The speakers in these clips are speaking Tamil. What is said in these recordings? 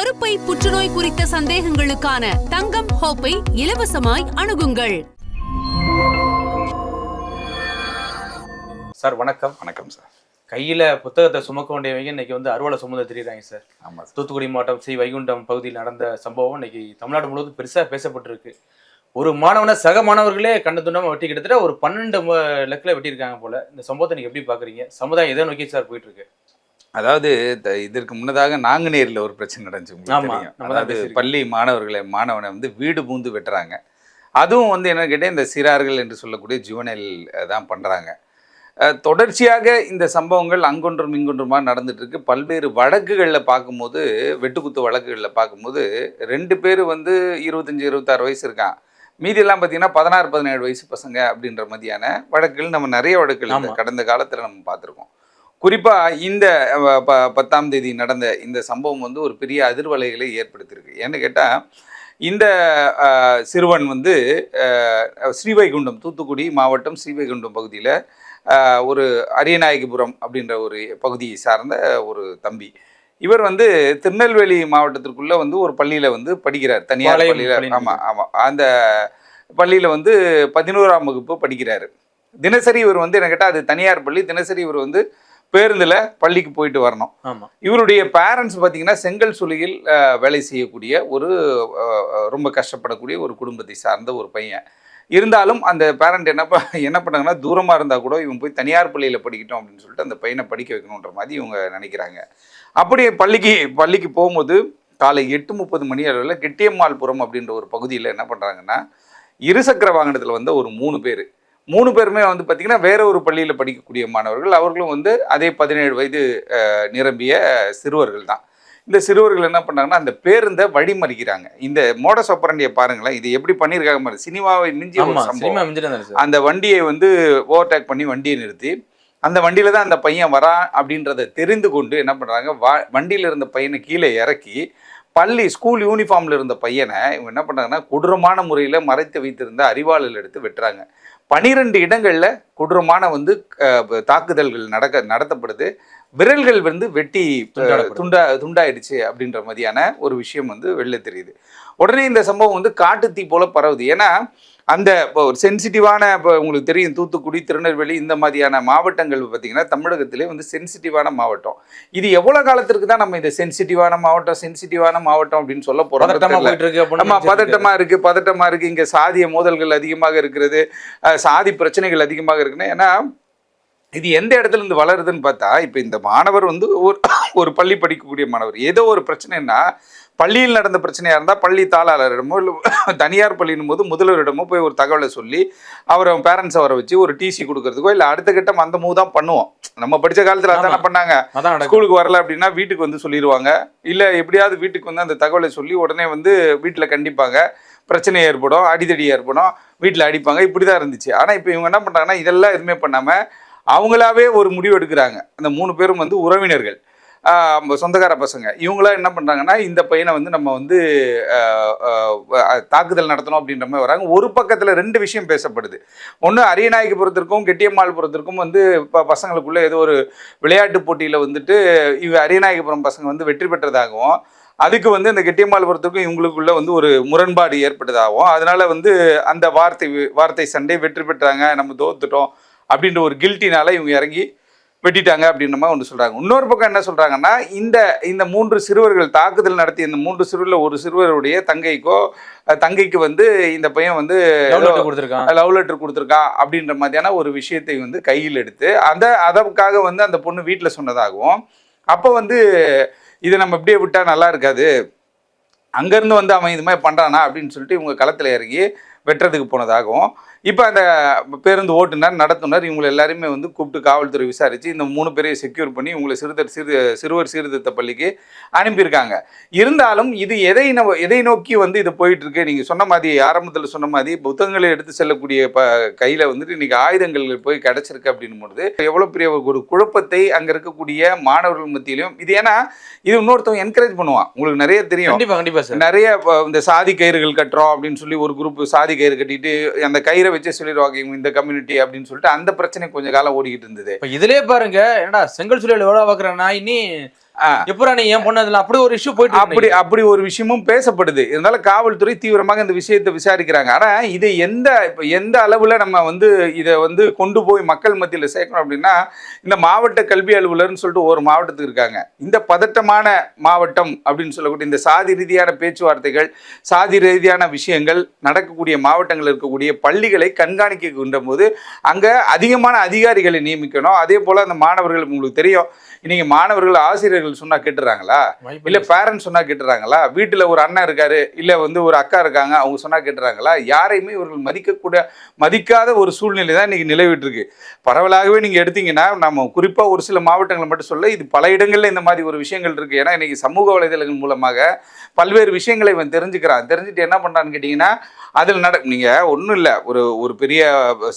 கருப்பை புற்றுநோய் குறித்த சந்தேகங்களுக்கான தங்கம் ஹோப்பை இலவசமாய் அணுகுங்கள். சார் வணக்கம். வணக்கம் சார். கையில புத்தகத்தை சுமக்க வேண்டியவங்க இன்னைக்கு வந்து அறுவலை சுமந்து தெரியுறாங்க சார். ஆமாம் தூத்துக்குடி மாவட்டம் சி. வைகுண்டம் பகுதியில் நடந்த சம்பவம் இன்னைக்கு தமிழ்நாடு முழுவதும் பெருசா பேசப்பட்டிருக்கு. ஒரு மாணவனை சக மாணவர்களே கண்ணு துண்டமா வெட்டி கிட்டத்தட்ட ஒரு பன்னெண்டு லெக்கில் வெட்டியிருக்காங்க போல. இந்த சம்பவத்தை நீங்க எப்படி பாக்குறீங்க? சமுதாயம் எதை நோக்கி சார் போயிட்டு இருக்கு? அதாவது இதற்கு முன்னதாக நாங்குநேரில் ஒரு பிரச்சனை நடந்துச்சு அதாவது. பள்ளி மாணவர்களை மாணவனை வந்து வீடு பூந்து வெட்டுறாங்க. அதுவும் வந்து என்ன கேட்டால் இந்த சிறார்கள் என்று சொல்லக்கூடிய ஜுவனல் தான் பண்ணுறாங்க தொடர்ச்சியாக இந்த சம்பவங்கள் அங்கொன்றும் இங்கொன்றுமா நடந்துட்டு இருக்கு. பல்வேறு வழக்குகளில் பார்க்கும்போது வெட்டுக்குத்து வழக்குகளில் பார்க்கும்போது ரெண்டு பேர் வந்து இருபத்தஞ்சி இருபத்தாறு வயசு இருக்கான். மீதியெல்லாம் பார்த்தீங்கன்னா பதினாறு பதினேழு வயசு பசங்க அப்படின்ற மாதிரியான வழக்குகள் நம்ம நிறைய வழக்குகள். கடந்த காலத்தில் நம்ம பார்த்துருக்கோம். குறிப்பாக இந்த ப பத்தாம் தேதி நடந்த இந்த சம்பவம் வந்து ஒரு பெரிய அதிர்வலைகளை ஏற்படுத்தியிருக்கு. ஏன்னு கேட்டால் இந்த சிறுவன் வந்து ஸ்ரீவைகுண்டம் தூத்துக்குடி மாவட்டம் ஸ்ரீவைகுண்டம் பகுதியில் ஒரு அரியநாயகிபுரம் அப்படின்ற ஒரு பகுதியை சார்ந்த ஒரு தம்பி. இவர் வந்து திருநெல்வேலி மாவட்டத்திற்குள்ள வந்து ஒரு பள்ளியில் வந்து படிக்கிறார். தனியார் பள்ளியில் ஆமாம் ஆமாம் அந்த பள்ளியில் வந்து பதினோராம் வகுப்பு படிக்கிறாரு. தினசரி இவர் வந்து என்ன கேட்டால் அது தனியார் பள்ளி. தினசரி இவர் வந்து பேருந்தில் பள்ளிக்கு போயிட்டு வரணும். இவருடைய பேரண்ட்ஸ் பார்த்தீங்கன்னா செங்கல் சுழியில் வேலை செய்யக்கூடிய ஒரு ரொம்ப கஷ்டப்படக்கூடிய ஒரு குடும்பத்தை சார்ந்த ஒரு பையன். இருந்தாலும் அந்த பேரண்ட் என்ன ப- என்ன பண்ணாங்கன்னா தூரமாக இருந்தால் கூட இவன் போய் தனியார் பள்ளியில் படிக்கட்டும் அப்படின்னு சொல்லிட்டு அந்த பையனை படிக்க வைக்கணுன்ற மாதிரி இவங்க நினைக்கிறாங்க. அப்படியே பள்ளிக்கு பள்ளிக்கு போகும்போது காலை எட்டு முப்பது மணி அளவில் கெட்டியம்மாள்புரம் அப்படின்ற ஒரு பகுதியில் என்ன பண்ணுறாங்கன்னா இருசக்கர வாகனத்தில் வந்த ஒரு மூணு பேர். மூணு பேருமே வந்து பார்த்திங்கன்னா வேற ஒரு பள்ளியில் படிக்கக்கூடிய மாணவர்கள். அவர்களும் வந்து அதே பதினேழு வயது நிரம்பிய சிறுவர்கள் தான். இந்த சிறுவர்கள் என்ன பண்ணாங்கன்னா அந்த பேருந்தை வழிமறிக்கிறாங்க. இந்த மோடஸ் ஒப்பரண்டியை பாருங்களேன் இது எப்படி பண்ணியிருக்காங்க பாருங்க சினிமாவை சார் அந்த வண்டியை வந்து ஓவர்டேக் பண்ணி வண்டியை நிறுத்தி அந்த வண்டியில தான் அந்த பையன் வரான் அப்படின்றத தெரிந்து கொண்டு என்ன பண்ணுறாங்க வா வண்டியில் இருந்த பையனை கீழே இறக்கி பள்ளி ஸ்கூல் யூனிஃபார்மில் இருந்த பையனை இவங்க என்ன பண்ணுறாங்கன்னா கொடூரமான முறையில் மறைத்து வைத்திருந்த அறிவாளில் எடுத்து வெட்டுறாங்க. பனிரெண்டு இடங்களில் கொடூரமான வந்து தாக்குதல்கள் நடக்க நடத்தப்படுது. விரல்கள் வந்து வெட்டி. துண்டா துண்டாயிடுச்சு அப்படின்ற மாதிரியான ஒரு விஷயம் வந்து வெளில தெரியுது. உடனே இந்த சம்பவம் வந்து காட்டுத்தீ போல பரவுது. ஏன்னா அந்த இப்போ ஒரு சென்சிட்டிவான இப்போ உங்களுக்கு தெரியும் தூத்துக்குடி திருநெல்வேலி இந்த மாதிரியான மாவட்டங்கள் பார்த்தீங்கன்னா தமிழகத்திலே வந்து சென்சிட்டிவான மாவட்டம். இது எவ்வளோ காலத்திற்கு தான் நம்ம இந்த சென்சிட்டிவான மாவட்டம் சென்சிட்டிவான மாவட்டம் அப்படின்னு சொல்ல போகிறோம் போயிட்டு இருக்கு அப்படின்னு ஆமா நினைச்சிட்டு இருக்காரு. பதட்டமா இருக்கு பதட்டமா இருக்கு. இங்க சாதிய மோதல்கள் அதிகமாக இருக்கிறது சாதி பிரச்சனைகள் அதிகமாக இருக்குன்னு. ஏன்னா இது எந்த இடத்துல இருந்து வளருதுன்னு பார்த்தா இப்போ இந்த மாணவர் வந்து ஒரு ஒரு பள்ளி படிக்கக்கூடிய மாணவர். ஏதோ ஒரு பிரச்சனைன்னா பள்ளியில் நடந்த பிரச்சனையாக இருந்தால் பள்ளி தாளாளரிடமோ இல்லை தனியார் பள்ளியின் போது முதல்வரிடமோ போய் ஒரு தகவலை சொல்லி அவரை பேரண்ட்ஸை வர வச்சு ஒரு டிசி கொடுக்கறதுக்கோ இல்லை அடுத்த கட்டம் அந்த மூவ் தான் பண்ணுவோம். நம்ம படித்த காலத்தில் அதான. பண்ணாங்க? ஸ்கூலுக்கு வரல அப்படின்னா வீட்டுக்கு வந்து சொல்லிடுவாங்க இல்லை எப்படியாவது வீட்டுக்கு வந்து அந்த தகவலை சொல்லி உடனே வந்து வீட்டில் கண்டிப்பாங்க பிரச்சனை ஏற்படும் அடிதடி ஏற்படும் வீட்டில் அடிப்பாங்க. இப்படி தான் இருந்துச்சு. ஆனால் இப்போ இவங்க என்ன பண்ணுறாங்கன்னா இதெல்லாம் எதுவுமே பண்ணாமல் அவங்களாவே ஒரு முடிவு எடுக்கிறாங்க. அந்த மூணு பேரும் வந்து உறவினர்கள். சொந்தக்கார பசங்க. இவங்களாம் என்ன பண்ணுறாங்கன்னா இந்த பையனை வந்து நம்ம வந்து தாக்குதல் நடத்தணும் அப்படின்ற மாதிரி வராங்க. ஒரு பக்கத்தில் ரெண்டு விஷயம் பேசப்படுது. ஒன்று அரியநாயகபுரத்திற்கும் கெட்டியம்மாள்புரத்திற்கும் வந்து இப்போ பசங்களுக்குள்ளே ஏதோ ஒரு விளையாட்டு போட்டியில் வந்துட்டு இவ அரியநாயகபுரம் பசங்க வந்து வெற்றி பெற்றதாகவும் அதுக்கு வந்து இந்த கெட்டியம்மாள்புரத்துக்கும் இவங்களுக்குள்ள வந்து ஒரு முரண்பாடு ஏற்பட்டதாகவும் அதனால வந்து அந்த வார்த்தை வார்த்தை சண்டை வெற்றி பெற்றாங்க. நம்ம தோத்துட்டோம். அப்படின்ற ஒரு கில்ட்டினால இவங்க இறங்கி வெட்டிட்டாங்க அப்படின்ற மாதிரி ஒன்று சொல்கிறாங்க இன்னொரு பக்கம் என்ன சொல்கிறாங்கன்னா இந்த இந்த மூன்று சிறுவர்கள் தாக்குதல் நடத்திய இந்த மூன்று சிறுவரில் ஒரு சிறுவருடைய தங்கைக்கோ தங்கைக்கு வந்து இந்த பையன் வந்து கொடுத்திருக்கான். லவ் லெட்டர் கொடுத்துருக்கான் அப்படின்ற மாதிரியான ஒரு விஷயத்தை வந்து கையில் எடுத்து அந்த அதற்காக வந்து அந்த பொண்ணு வீட்டில் சொன்னதாகவும் அப்போ வந்து இதை நம்ம இப்படியே விட்டால் நல்லா இருக்காது. அங்கேருந்து வந்து அவன் இது மாதிரி பண்ணுறானா அப்படின்னு சொல்லிட்டு இவங்க களத்தில் இறங்கி வெட்டுறதுக்கு போனதாகவும் இப்போ அந்த பேருந்து ஓட்டுநர் நடத்துனர் இவங்களை எல்லாருமே வந்து கூப்பிட்டு காவல்துறை விசாரித்து இந்த மூணு பேரையும் செக்யூர் பண்ணி இவங்களை சிறுதர் சிறு சிறுவர் சீர்திருத்த பள்ளிக்கு அனுப்பியிருக்காங்க. இருந்தாலும் இது எதை நோ- எதை நோக்கி வந்து இது போயிட்டு இருக்கு நீங்கள் சொன்ன மாதிரி ஆரம்பத்தில் சொன்ன மாதிரி புத்தகங்களை எடுத்து செல்லக்கூடிய ப கையில் வந்துட்டு இன்னைக்கு ஆயுதங்கள் போய் கிடச்சிருக்கு அப்படின்னும் பொழுது எவ்வளோ பெரிய ஒரு குழப்பத்தை அங்கே இருக்கக்கூடிய மாணவர்கள் மத்தியிலும் இது ஏன்னா இது இன்னொருத்தவங்க என்கரேஜ் பண்ணுவான். உங்களுக்கு நிறைய தெரியும். கண்டிப்பா கண்டிப்பா சார். நிறைய இந்த சாதி கயிறுகள் கட்டுறோம் அப்படின்னு சொல்லி ஒரு குரூப் சாதி கயிறு கட்டிட்டு அந்த கயிறை வச்சு சொல்லிடுவாங்க இவங்க இந்த கம்யூனிட்டி அப்படின்னு சொல்லிட்டு அந்த பிரச்சனை கொஞ்ச காலம் ஓடிக்கிட்டு இருந்தது. இப்ப இதுலயே பாருங்க என்னடா செங்கல் சூழல் எவ்வளவு பாக்குற இனி எப்படா நீ ஏன் பொண்ணு அதுல அப்படி ஒரு இஷ்யூ போயிட்டு அப்படி அப்படி ஒரு விஷயமும் பேசப்படுது. இருந்தாலும் காவல்துறை தீவிரமாக இந்த விஷயத்தை விசாரிக்கிறாங்க. ஆனா இதை எந்த இப்ப எந்த அளவுல நம்ம வந்து இதை வந்து கொண்டு போய் மக்கள் மத்தியில் சேர்க்கணும் அப்படின்னா இந்த மாவட்ட கல்வி அலுவலர்னு சொல்லிட்டு ஒரு மாவட்டத்துக்கு இருக்காங்க. இந்த பதட்டமான மாவட்டம் அப்படின்னு சொல்லக்கூடிய இந்த சாதி ரீதியான பேச்சுவார்த்தைகள் சாதி ரீதியான விஷயங்கள் நடக்கக்கூடிய மாவட்டங்கள் இருக்கக்கூடிய பள்ளிகளை கண்காணிக்கின்ற போது அங்க அதிகமான அதிகாரிகளை நியமிக்கணும். அதே போல அந்த மாணவர்கள் உங்களுக்கு தெரியும் இன்னைக்கு மாணவர்கள் ஆசிரியர்கள் சொன்னா கேட்டுறாங்களா? இல்ல. பேரண்ட்ஸ் சொன்னா கேட்டுறாங்களா? வீட்டுல ஒரு அண்ணன் இருக்காரு இல்ல வந்து ஒரு அக்கா இருக்காங்க அவங்க சொன்னா கேட்டுறாங்களா? யாரையுமே இவர்கள் மதிக்கக்கூட மதிக்காத ஒரு சூழ்நிலை தான் இன்னைக்கு நிலவிட்டு இருக்கு பரவலாகவே நீங்க எடுத்தீங்கன்னா நம்ம குறிப்பா ஒரு சில மாவட்டங்களை மட்டும் சொல்ல இது பல இடங்கள்ல இந்த மாதிரி ஒரு விஷயங்கள் இருக்கு. ஏன்னா இன்னைக்கு சமூக வலைதளங்கள் மூலமாக பல்வேறு விஷயங்களை இவன் தெரிஞ்சுக்கிறான். தெரிஞ்சுட்டு என்ன பண்றான்னு கேட்டீங்கன்னா அதில் நட நீங்கள் ஒன்றும் இல்லை ஒரு ஒரு பெரிய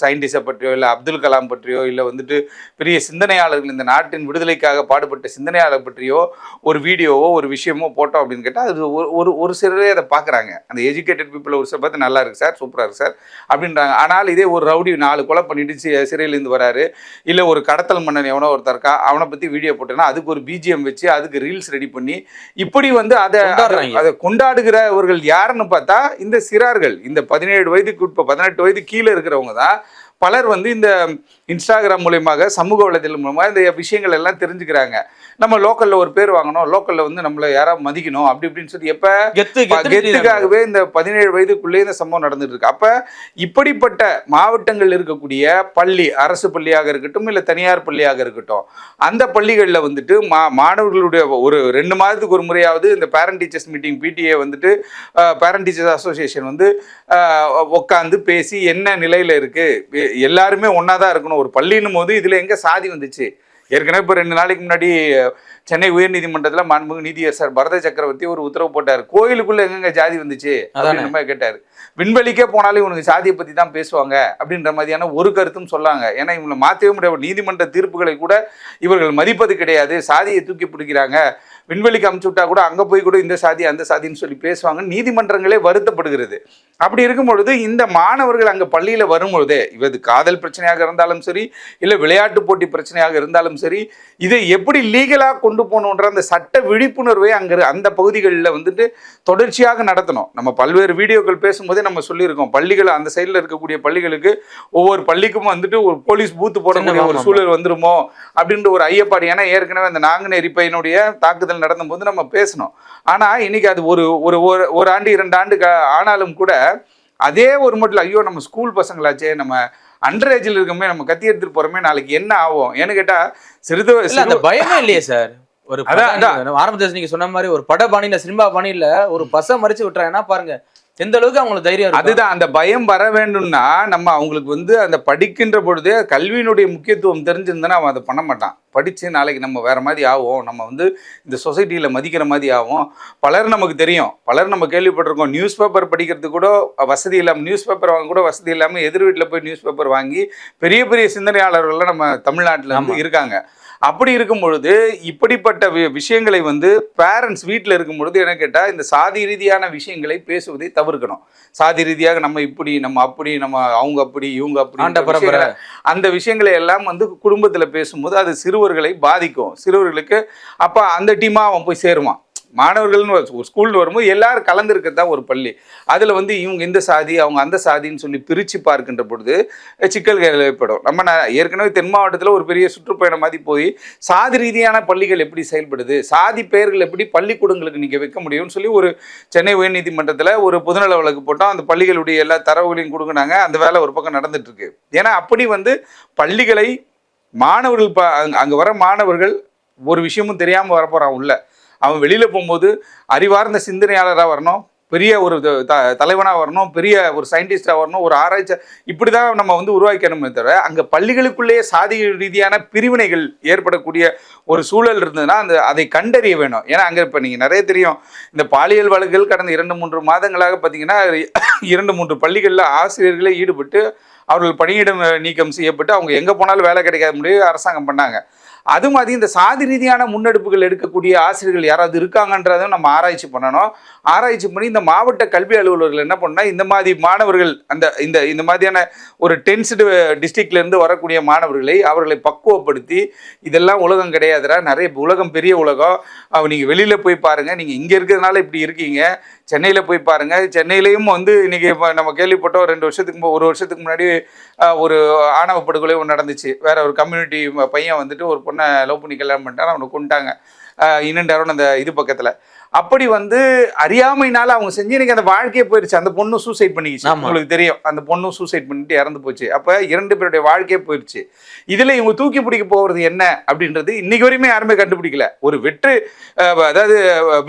சயின்டிஸ்டை பற்றியோ இல்லை அப்துல் கலாம் பற்றியோ இல்லை வந்துட்டு பெரிய சிந்தனையாளர்கள் இந்த நாட்டின் விடுதலைக்காக பாடுபட்ட சிந்தனையாளர் பற்றியோ ஒரு வீடியோவோ ஒரு விஷயமோ போட்டோம் அப்படின்னு கேட்டால் அது ஒரு ஒரு சிலரே அதை பார்க்குறாங்க. அந்த எஜுகேட்டட் பீப்புள் ஒரு சில பார்த்து நல்லா இருக்கு சார் சூப்பராக இருக்கு சார் அப்படின்றாங்க. ஆனால் இதே ஒரு ரவுடி நாலு கொலை பண்ணிட்டு சிறையிலேருந்து வராரு. இல்லை ஒரு கடத்தல் மன்னன் எவனோ ஒருத்தர் இருக்கா அவனை பற்றி வீடியோ போட்டேன்னா அதுக்கு ஒரு பிஜிஎம் வச்சு அதுக்கு ரீல்ஸ் ரெடி பண்ணி இப்படி வந்து அதை. அதை கொண்டாடுகிறவர்கள் யாருன்னு பார்த்தா இந்த சிறார்கள். இந்த பதினேழு வயதுக்கு உட்ப பதினெட்டு வயது கீழே இருக்கிறவங்க தான் பலர் வந்து இந்த இன்ஸ்டாகிராம் மூலியமாக சமூக வலைதளம் மூலமாக இந்த விஷயங்கள் எல்லாம் தெரிஞ்சுக்கிறாங்க. நம்ம லோக்கல்ல ஒரு பேர் வாங்கணும் லோக்கல்ல வந்து நம்மள யாராவது மதிக்கணும் அப்படி இப்படின்னு சொல்லி எப்ப கெத்து கெத்து கெத்துக்காகவே இந்த பதினேழு வயதுக்குள்ளே இந்த சம்பவம் நடந்துட்டு இருக்கு அப்ப இப்படிப்பட்ட மாவட்டங்கள் இருக்கக்கூடிய பள்ளி அரசு பள்ளியாக இருக்கட்டும் இல்ல தனியார் பள்ளியாக இருக்கட்டும் அந்த பள்ளிகளில் வந்துட்டு மா மாணவர்களுடைய ஒரு ரெண்டு மாதத்துக்கு ஒரு முறையாவது இந்த பேரண்ட் டீச்சர்ஸ் மீட்டிங் பிடிஏ வந்துட்டு பேரண்ட் டீச்சர்ஸ் அசோசியேஷன் வந்து உட்காந்து பேசி என்ன நிலையில இருக்கு எல்லாருமே ஒன்றா தான் இருக்கணும். ஒரு பள்ளின்னும் போது இதுல எங்க சாதி வந்துச்சு? ஏற்கனவே இப்போ ரெண்டு நாளைக்கு முன்னாடி சென்னை உயர்நீதிமன்றத்தில் மாண்புமிகு நீதியர் சார் பரத சக்கரவர்த்தி ஒரு உத்தரவு போட்டார். கோயிலுக்குள்ள எங்கெங்க ஜாதி வந்துச்சு? அப்படின்ற மாதிரி கேட்டார். விண்வெளிக்கே போனாலும் இவனுக்கு சாதியை பத்தி தான் பேசுவாங்க அப்படின்ற மாதிரியான ஒரு கருத்தும் சொல்லாங்க. ஏன்னா இவங்களை மாற்றவே முடியாது. நீதிமன்ற தீர்ப்புகளை கூட இவர்கள் மதிப்பது கிடையாது. சாதியை தூக்கி பிடிக்கிறாங்க. விண்வெளிக்கு அமுச்சு விட்டா கூட அங்க போய் கூட இந்த சாதி அந்த சாதின்னு சொல்லி பேசுவாங்க. நீதிமன்றங்களே வருத்தப்படுகிறது. அப்படி இருக்கும் பொழுது இந்த மாணவர்கள் அங்க பள்ளியில வரும்பொழுதே இது காதல் பிரச்சனையாக இருந்தாலும் சரி இல்ல விளையாட்டு போட்டி பிரச்சனையாக இருந்தாலும் சரி இதை எப்படி லீகலா கொண்டு போகணுன்ற அந்த சட்ட விழிப்புணர்வை அங்க அந்த பகுதிகளில் வந்துட்டு தொடர்ச்சியாக நடத்தணும். நம்ம பல்வேறு வீடியோக்கள் பேசும்போதே நம்ம சொல்லியிருக்கோம். பள்ளிகள் அந்த சைடில் இருக்கக்கூடிய பள்ளிகளுக்கு ஒவ்வொரு பள்ளிக்கும் வந்துட்டு ஒரு போலீஸ் பூத்து போடக்கூடிய ஒரு. சூழல் வந்துருமோ அப்படின்ற ஒரு ஐயப்பாடு. ஏன்னா ஏற்கனவே அந்த நாங்குநேரி பையனுடைய தாக்குதல் நடந்தபோது நம்ம பேசணும் ஆனா இன்னைக்கு அது ஒரு ஒரு ஒரு- ஆண்டு இரண்டு ஆண்டு ஆனாலும் கூட அதே ஒரு மட்டும் ஐயோ நம்ம ஸ்கூல் பசங்களாச்சே நம்ம அண்டர் ஏஜில் இருக்கமே நம்ம கத்தி எடுத்துட்டு போறோமே நாளைக்கு என்ன ஆகும்? ஏன்னு கேட்டா சிறிது அந்த பயமே இல்லையே சார் ஒரு அதான், ஆரம்பத்துல நீங்க சொன்ன மாதிரி ஒரு பட பாணியில சினிமா பாணியில ஒரு பஸ்ஸை மறிச்சு விட்டுறாங்கன்னா பாருங்க. எந்த அளவுக்கு அவங்களுக்கு தைரியம் அதுதான் அந்த பயம் வர வேண்டும்னா நம்ம அவங்களுக்கு வந்து அந்த படிக்கின்ற பொழுதே கல்வியினுடைய முக்கியத்துவம் தெரிஞ்சிருந்தனா அவன் அதை பண்ண மாட்டான். படித்து நாளைக்கு நம்ம வேற மாதிரி ஆகும் நம்ம வந்து இந்த சொசைட்டியில் மதிக்கிற மாதிரி ஆகும் பலர் நமக்கு தெரியும். பலர் நம்ம கேள்விப்பட்டிருக்கோம். நியூஸ் பேப்பர் படிக்கிறதுக்கு கூட வசதி இல்லாமல் நியூஸ் பேப்பர் வாங்க கூட வசதி இல்லாமல் எதிர் வீட்டில் போய் நியூஸ் பேப்பர் வாங்கி பெரிய பெரிய சிந்தனையாளர்கள்லாம் நம்ம தமிழ்நாட்டில் வந்து. இருக்காங்க. அப்படி இருக்கும் பொழுது இப்படிப்பட்ட வி- விஷயங்களை வந்து பேரண்ட்ஸ் வீட்டில் இருக்கும் பொழுது என்ன கேட்டால் இந்த சாதி ரீதியான விஷயங்களை பேசுவதை தவிர்க்கணும். சாதி ரீதியாக நம்ம இப்படி நம்ம அப்படி நம்ம அவங்க அப்படி இவங்க அப்படி அந்த விஷயங்களை எல்லாம் வந்து குடும்பத்தில் பேசும்போது அது சிறுவர்களை பாதிக்கும். சிறுவர்களுக்கு அப்போ அந்த டீமாக அவன் போய் சேருவான். மாணவர்கள்னு ஒரு ஸ்கூல்னு வரும்போது எல்லாரும் கலந்துருக்கிறது தான் ஒரு பள்ளி. அதில் வந்து இவங்க இந்த சாதி அவங்க அந்த சாதின்னு சொல்லி பிரித்து பார்க்கின்ற பொழுது சிக்கல்கள் ஏற்படும். நம்ம ஏற்கனவே தென் மாவட்டத்தில் ஒரு பெரிய சுற்றுப்பயணம் மாதிரி போய் சாதி ரீதியான பள்ளிகள் எப்படி செயல்படுது சாதி பெயர்கள் எப்படி பள்ளிக்கூடங்களுக்கு நீங்கள் வைக்க முடியும்னு சொல்லி ஒரு சென்னை உயர்நீதிமன்றத்தில் ஒரு பொதுநல வழக்கு போட்டோம் அந்த பள்ளிகளுடைய எல்லா தரவுகளையும் கொடுக்குனாங்க. அந்த வேலை ஒரு பக்கம் நடந்துட்டுருக்கு. ஏன்னா அப்படி வந்து பள்ளிகளை மாணவர்கள் ப அங்கே வர மாணவர்கள் ஒரு விஷயமும் தெரியாமல் வரப்போகிறான் உள்ள. அவன் வெளியில் போகும்போது அறிவார்ந்த சிந்தனையாளராக வரணும் பெரிய ஒரு த- தலைவனாக வரணும் பெரிய ஒரு சயின்டிஸ்டாக வரணும் ஒரு ஆராய்ச்சி இப்படி தான் நம்ம வந்து உருவாக்கணுமே தவிர அங்கே பள்ளிகளுக்குள்ளேயே சாதி ரீதியான பிரிவினைகள் ஏற்படக்கூடிய ஒரு சூழல் இருந்ததுன்னா அந்த அதை கண்டறிய வேணும். ஏன்னா அங்கே இப்போ நீங்கள் நிறைய தெரியும் இந்த பாலியல் வழக்குகள் கடந்த இரண்டு மூன்று மாதங்களாக பார்த்தீங்கன்னா இரண்டு மூன்று பள்ளிகளில் ஆசிரியர்களே ஈடுபட்டு அவர்கள் பணியிடம் நீக்கம் செய்யப்பட்டு அவங்க எங்கே போனாலும் வேலை கிடைக்காத முடியும் அரசாங்கம் பண்ணாங்க. அது மாதிரி இந்த சாதி ரீதியான முன்னெடுப்புகள் எடுக்கக்கூடிய ஆசிரியர்கள் யாராவது இருக்காங்கன்றதை நம்ம ஆராய்ச்சி பண்ணணும். ஆராய்ச்சி பண்ணி இந்த மாவட்ட கல்வி அலுவலர்கள் என்ன பண்ணால் இந்த மாதிரி மாணவர்கள் அந்த இந்த இந்த மாதிரியான ஒரு டென்ஸ்டு டிஸ்ட்ரிக்ட்லேருந்து வரக்கூடிய மாணவர்களை அவர்களை பக்குவப்படுத்தி இதெல்லாம் உலகம் கிடையாதுடா நிறைய உலகம் பெரிய உலகம். அவ வெளியில் போய் பாருங்கள் நீங்கள் இங்கே இருக்கிறதுனால இப்படி இருக்கீங்க. சென்னையில் போய் பாருங்கள் சென்னையிலையும் வந்து இன்றைக்கி நம்ம கேள்விப்பட்டோம் ரெண்டு வருஷத்துக்கு மு- ஒரு வருஷத்துக்கு முன்னாடி ஒரு ஆணவ படுகொலை ஒன்று நடந்துச்சு. வேற ஒரு கம்யூனிட்டி பையன் வந்துட்டு ஒரு பொண்ணை லவ் பண்ணி கல்யாணம் பண்ணிட்டான் அவனை கொண்டாங்க இன்னும் அந்த இது பக்கத்துல. அப்படி வந்து அறியாமைனால அவங்க செஞ்சு எனக்கு அந்த வாழ்க்கையே போயிருச்சு. அந்த பொண்ணு சூசைட் பண்ணிக்கிச்சு. உங்களுக்கு தெரியும். அந்த பொண்ணும் சூசைட் பண்ணிட்டு இறந்து போச்சு. அப்ப இரண்டு பேருடைய வாழ்க்கையே போயிருச்சு. இதுல இவங்க தூக்கி பிடிக்க போறது என்ன அப்படின்றது இன்னைக்கு வரையுமே யாருமே கண்டுபிடிக்கல. ஒரு வெற்று அதாவது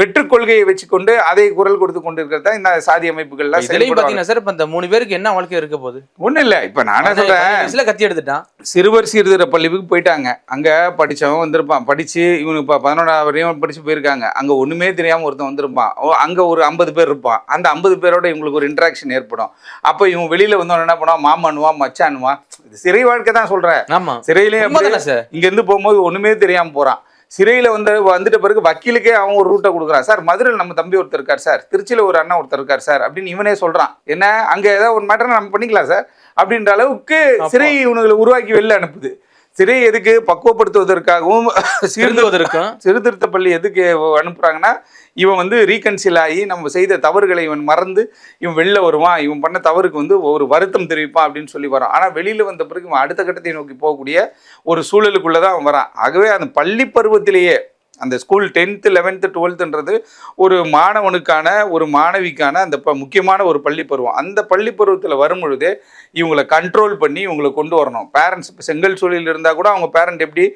வெற்று கொள்கையை வச்சுக்கொண்டு அதை குரல் கொடுத்து கொண்டு இருக்கிறது தான் இந்த சாதி அமைப்புகள்லாம் பாத்தீங்கன்னா சார் இப்ப இந்த மூணு பேருக்கு என்ன வாழ்க்கை இருக்க போகுது? ஒண்ணும் இல்ல. இப்ப நானே சொல்றேன். வயசுல கத்தி எடுத்துட்டான். சிறுவர் சீர்திருத்த பள்ளிக்கு போயிட்டாங்க. அங்க படிச்சவன் வந்திருப்பான். படிச்சு இவனுக்கு இப்போ பதினொன்றாவது வரையும் படிச்சு போயிருக்காங்க. அங்க ஒண்ணுமே தெரியாம ஒருத்தன் வந்திருப்பான். ஓ, அங்க ஒரு ஐம்பது பேர் இருப்பான். அந்த ஐம்பது பேரோட இவங்களுக்கு ஒரு இன்ட்ராக்ஷன் ஏற்படும். அப்போ இவன் வெளியில வந்தவன் என்ன பண்ணுவான்? மாமனுவான் மச்சானுவான் இது சிறை வாழ்க்கை தான் சொல்றேன் ஆமா. சிறையிலேயே அப்படியே உண்மைதானே சார்? இங்க இருந்து போகும்போது ஒண்ணுமே தெரியாம போறான். சிறையில வந்து வந்துட்ட பிறகு வக்கீலுக்கே அவன் ஒரு ரூட்டை கொடுக்குறான். சார் மதுரையில் நம்ம தம்பி ஒருத்தர் இருக்கார் சார். திருச்சியில ஒரு அண்ணன் ஒருத்தர் இருக்கார் சார். அப்படின்னு இவனே சொல்றான். என்ன? அங்க ஏதாவது ஒரு மேட்டர் நம்ம பண்ணிக்கலாம் சார்? அப்படின்ற அளவுக்கு. சிறை இவனுங்களை உருவாக்கி வெளில அனுப்புது. சிறை எதுக்கு? பக்குவப்படுத்துவதற்காகவும் சீர்திருத்த திருந்துவதற்கும். சீர்திருத்த பள்ளி எதுக்கு அனுப்புறாங்கன்னா இவன் வந்து ரீகன்சில் ஆகி நம்ம செய்த தவறுகளை இவன் மறந்து இவன் வெளில வருவான். இவன் பண்ண தவறுக்கு வந்து ஒரு வருத்தம் தெரிவிப்பான் அப்படின்னு சொல்லி வரான் ஆனால் வெளியில் வந்த பிறகு இவன் அடுத்த கட்டத்தை நோக்கி போகக்கூடிய ஒரு சூழலுக்குள்ளே தான் அவன் வரான் ஆகவே அந்த பள்ளி பருவத்திலேயே அந்த ஸ்கூல் டென்த்து லெவன்த்து டுவெல்த்துன்றது ஒரு மாணவனுக்கான ஒரு மாணவிக்கான அந்த ப முக்கியமான ஒரு பள்ளி பருவம். அந்த பள்ளி பருவத்தில் வரும் பொழுதே இவங்களை கண்ட்ரோல் பண்ணி இவங்களை கொண்டு வரணும். பேரண்ட்ஸ் இப்போ செங்கல் சூழலில் இருந்தால் கூட அவங்க பேரண்ட் எப்படி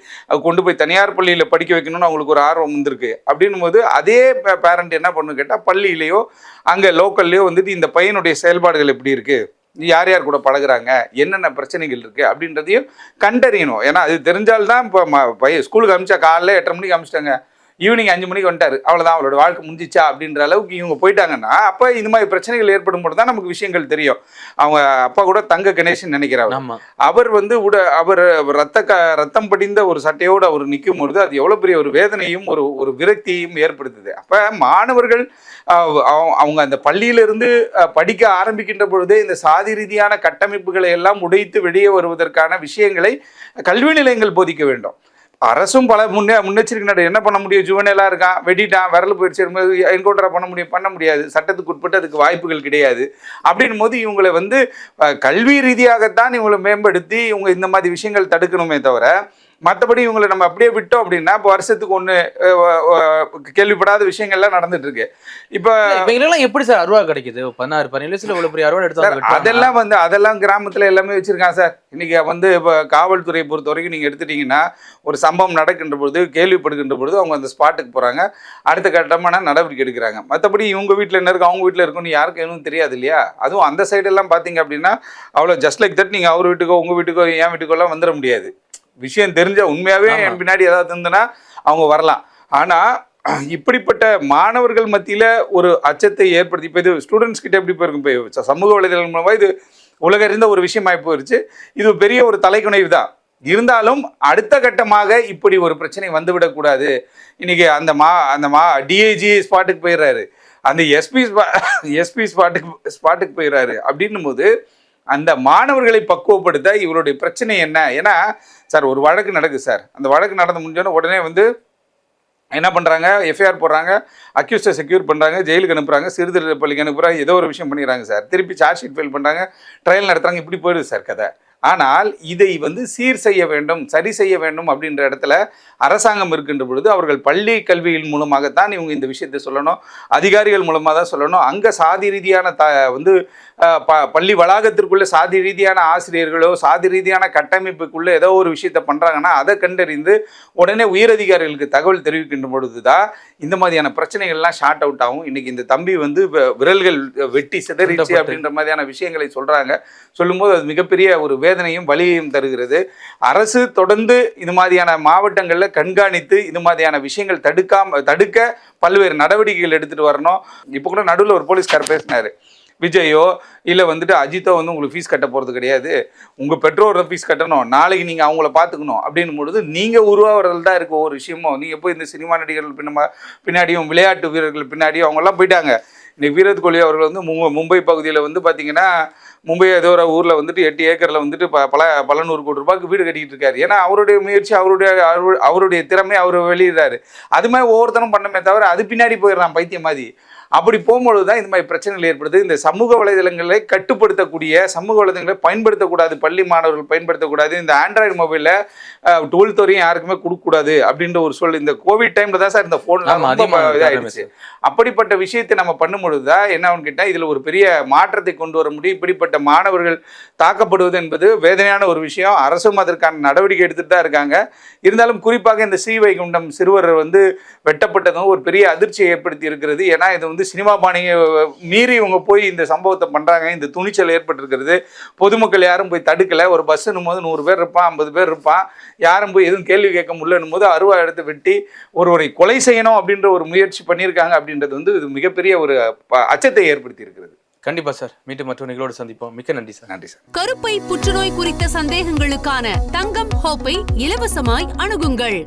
கொண்டு போய் தனியார் பள்ளியில் படிக்க வைக்கணும்னு அவங்களுக்கு ஒரு ஆர்வம் வந்திருக்கு. அப்படின்னும் போது அதே பேரண்ட் என்ன பண்ணு கேட்டால் பள்ளியிலேயோ அங்கே லோக்கல்லையோ வந்துட்டு இந்த பையனுடைய செயல்பாடுகள் எப்படி இருக்குது யார் யார் கூட பழகுறாங்க என்னென்ன பிரச்சனைகள் இருக்குது அப்படின்றதையும் கண்டறியணும். ஏன்னா அது தெரிஞ்சால்தான் இப்போ பைய ஸ்கூலுக்கு அமிச்சா காலைல எட்டரை மணிக்கு அமிச்சிட்டாங்க. ஈவினிங் அஞ்சு மணிக்கு வந்துட்டாரு. அவ்வளோதான் அவளோட வாழ்க்கை முடிஞ்சிச்சா அப்படின்ற அளவுக்கு இவங்க போயிட்டாங்கன்னா அப்போ இந்த மாதிரி பிரச்சனைகள் ஏற்படும் போது தான் நமக்கு விஷயங்கள் தெரியும். அவங்க அப்பா கூட தங்க கணேசன் நினைக்கிறார் அவர் வந்து உட அவர் ரத்த க ரத்தம் படிந்த ஒரு சட்டையோடு அவர் நிற்கும் பொழுது அது எவ்வளோ பெரிய ஒரு வேதனையும் ஒரு ஒரு விரக்தியும் ஏற்படுத்துது. அப்போ மாணவர்கள் அவங்க அந்த பள்ளியிலிருந்து படிக்க ஆரம்பிக்கின்ற பொழுதே இந்த சாதி ரீதியான கட்டமைப்புகளை எல்லாம் உடைத்து வெளியே வருவதற்கான விஷயங்களை கல்வி நிலையங்கள் போதிக்க வேண்டும். அரசும் பல முன்னே முன்னெச்சரிக்கை நட என்ன பண்ண முடியும்? ஜுவனெல்லாம் இருக்கான் வெட்டிட்டான் விரல் போயிடுச்சு என்கவுண்டரா பண்ண முடியும் பண்ண முடியாது. சட்டத்துக்கு உட்பட்டு அதுக்கு வாய்ப்புகள் கிடையாது. அப்படின்னும் போது இவங்களை வந்து கல்வி ரீதியாகத்தான் இவங்களை மேம்படுத்தி இவங்க இந்த மாதிரி விஷயங்கள் தடுக்கணுமே தவிர மற்றபடி இவங்களை நம்ம அப்படியே விட்டோம் அப்படின்னா இப்போ வருஷத்துக்கு ஒன்று கேள்விப்படாத விஷயங்கள்லாம் நடந்துட்டு இருக்கு இப்போ இவங்களுக்கெல்லாம் எப்படி சார் அருவா கிடைக்குது? பதினாறு பதினேழு வயசுல இவ்வளவு பெரிய அருவா எடுத்து. அதெல்லாம் வந்து அதெல்லாம் கிராமத்தில் எல்லாமே வச்சிருக்கான் சார். இன்னைக்கு வந்து இப்போ காவல்துறையை பொறுத்த வரைக்கும் நீங்கள் எடுத்துட்டீங்கன்னா ஒரு சம்பவம் நடக்கின்ற பொழுது கேள்விப்படுகின்ற பொழுது அவங்க அந்த ஸ்பாட்டுக்கு போகிறாங்க அடுத்த கட்டமான நடவடிக்கை எடுக்கிறாங்க. மற்றபடி இவங்க வீட்டில் என்ன இருக்கு அவங்க வீட்டில் இருக்குன்னு யாருக்கும் எதுவும் தெரியாது இல்லையா? அதுவும் அந்த சைடெல்லாம் பார்த்தீங்க அப்படின்னா அவ்வளோ ஜஸ்ட் லைக் தட் நீங்கள் அவர் வீட்டுக்கோ உங்கள் வீட்டுக்கோ என் வீட்டுக்கோ எல்லாம் வந்துட முடியாது. விஷயம் தெரிஞ்ச உண்மையாகவே. என் பின்னாடி ஏதாவது இருந்ததுன்னா அவங்க வரலாம். ஆனால் இப்படிப்பட்ட மாணவர்கள் மத்தியில் ஒரு அச்சத்தை ஏற்படுத்தி இப்போ இது ஸ்டூடெண்ட்ஸ் கிட்ட எப்படி போயிருக்கும்? இப்போ சமூக வலைதளம் மூலமாக இது உலகறிந்த ஒரு விஷயமாகி போயிருச்சு. இது பெரிய ஒரு தலைக்குணைவு தான். இருந்தாலும் அடுத்த கட்டமாக இப்படி ஒரு பிரச்சனை வந்துவிடக்கூடாது இன்னைக்கு அந்த மா அந்த மா டிஏஜி ஸ்பாட்டுக்கு போயிடுறாரு. அந்த எஸ்பி எஸ்பி ஸ்பாட்டுக்கு ஸ்பாட்டுக்கு போயிடுறாரு. அப்படின்னும் போது அந்த மாணவர்களை பக்குவப்படுத்த இவருடைய பிரச்சனை என்ன? ஏன்னா சார் ஒரு வழக்கு நடக்குது சார். அந்த வழக்கு நடந்து முடிஞ்சோடனே உடனே வந்து என்ன பண்ணுறாங்க எஃப்ஐஆர் போடுறாங்க அக்யூஸ்டை செக்யூர் பண்ணுறாங்க ஜெயிலுக்கு அனுப்புகிறாங்க சிறுதொழில் பள்ளிக்கு அனுப்புகிறாங்க ஏதோ ஒரு விஷயம் பண்ணிடுறாங்க சார். திருப்பி சார்ஜ் ஷீட் ஃபைல் பண்ணுறாங்க ட்ரையல் நடத்துகிறாங்க இப்படி போயிடுது சார் கதை. ஆனால் இதை வந்து சீர் செய்ய வேண்டும் சரி செய்ய வேண்டும் அப்படின்ற இடத்துல அரசாங்கம் இருக்கின்ற பொழுது அவர்கள் பள்ளி கல்வியின் மூலமாகத்தான் இவங்க இந்த விஷயத்தை சொல்லணும் அதிகாரிகள் மூலமாக தான் சொல்லணும். அங்கே சாதி ரீதியான த வந்து பள்ளி வளாகத்திற்குள்ளே சாதி ரீதியான ஆசிரியர்களோ சாதி ரீதியான கட்டமைப்புக்குள்ளே ஏதோ ஒரு விஷயத்தை பண்ணுறாங்கன்னா அதை கண்டறிந்து உடனே உயரதிகாரிகளுக்கு தகவல் தெரிவிக்கின்ற பொழுது தான் இந்த மாதிரியான பிரச்சனைகள்லாம் ஷார்ட் அவுட் ஆகும். இன்னைக்கு இந்த தம்பி வந்து விரல்கள் வெட்டி சிதறிச்சு. அப்படின்ற மாதிரியான விஷயங்களை சொல்றாங்க. சொல்லும்போது அது மிகப்பெரிய ஒரு வேதனையும் வலியையும் தருகிறது. அரசு தொடர்ந்து இது மாதிரியான மாவட்டங்களில் கண்காணித்து இது மாதிரியான விஷயங்கள் தடுக்காம தடுக்க பல்வேறு நடவடிக்கைகள் எடுத்துட்டு வரணும். இப்போ கூட நடுவில் ஒரு போலீஸ்கார் பேசினாரு. விஜயோ இல்லை வந்துட்டு அஜித்தோ வந்து உங்களுக்கு ஃபீஸ் கட்ட போகிறது கிடையாது. உங்கள் பெற்றோரை ஃபீஸ் கட்டணும். நாளைக்கு நீங்கள் அவங்கள பார்த்துக்கணும் அப்படின்னும் பொழுது நீங்கள் உருவாகிறதுல தான் இருக்க ஒரு விஷயமும். நீங்கள் போய் இந்த சினிமா நடிகர்கள் பின்னமா பின்னாடியும் விளையாட்டு வீரர்கள் பின்னாடியும் அவங்கெல்லாம் போயிட்டாங்க. இன்னைக்கு வீரத் கோலி அவர்கள் வந்து மும்பை மும்பை பகுதியில் வந்து பார்த்தீங்கன்னா மும்பை ஏதோ ஒரு ஊரில் வந்துட்டு எட்டு ஏக்கரில் வந்துட்டு ப பல பல நூறு கோடி ரூபாய்க்கு வீடு கட்டிக்கிட்டு இருக்காரு. ஏன்னா அவருடைய முயற்சி அவருடைய அவருடைய திறமை அவர் வெளியிடுறாரு. அது மாதிரி ஒவ்வொருத்தரும் பண்ணமே தவிர அது பின்னாடி போயிடுறான் பைத்தியம் மாதிரி. அப்படி போகும்பொழுது தான் இந்த மாதிரி பிரச்சனைகள் ஏற்படுது. இந்த சமூக வலைதளங்களை கட்டுப்படுத்தக்கூடிய சமூக வலைதளங்களை பயன்படுத்தக்கூடாது. பள்ளி மாணவர்கள் பயன்படுத்தக்கூடாது. இந்த ஆண்ட்ராய்டு மொபைலில் டுவெல்த் வரையும் யாருக்குமே கொடுக்கக்கூடாது அப்படின்ற ஒரு சொல் இந்த கோவிட் டைமில் தான் சார் இந்த ஃபோன்லாம் இதாகிடுச்சு அப்படிப்பட்ட விஷயத்தை நம்ம பண்ணும்பொழுது தான் என்ன கேட்டால் இதில் ஒரு பெரிய மாற்றத்தை கொண்டு வர முடியும். இப்படிப்பட்ட மாணவர்கள் தாக்கப்படுவது என்பது வேதனையான ஒரு விஷயம். அரசும் அதற்கான நடவடிக்கை எடுத்துட்டு தான் இருக்காங்க. இருந்தாலும் குறிப்பாக இந்த ஸ்ரீவைகுண்டம் சிறுவர் வந்து வெட்டப்பட்டதும் ஒரு பெரிய அதிர்ச்சியை ஏற்படுத்தி இருக்கிறது. ஏன்னா இது வந்து சினிமா பாணியை மீறி இவங்க போய் இந்த சம்பவத்தை பண்ணுறாங்க இந்த துணிச்சல் ஏற்பட்டிருக்கிறது. பொதுமக்கள் யாரும் போய் தடுக்கலை. ஒரு பஸ்ஸுன்னும் போது நூறு பேர் இருப்பான் ஐம்பது பேர் இருப்பான். யாரும் போய் எதுவும் கேள்வி கேட்க முடியலன்னும் போது அருவா எடுத்து வெட்டி ஒருவரை கொலை செய்யணும் அப்படின்ற ஒரு முயற்சி பண்ணியிருக்காங்க அப்படின்றது வந்து இது மிகப்பெரிய ஒரு ப- அச்சத்தை ஏற்படுத்தி இருக்கிறது கண்டிப்பா சார். மீண்டும் மற்றொரு நிகழ்வோடு சந்திப்போம். மிக்க நன்றி சார். நன்றி சார். கருப்பை புற்றுநோய் குறித்த சந்தேகங்களுக்கான தங்கம் ஹோப்பை இலவசமாய் அணுகுங்கள்.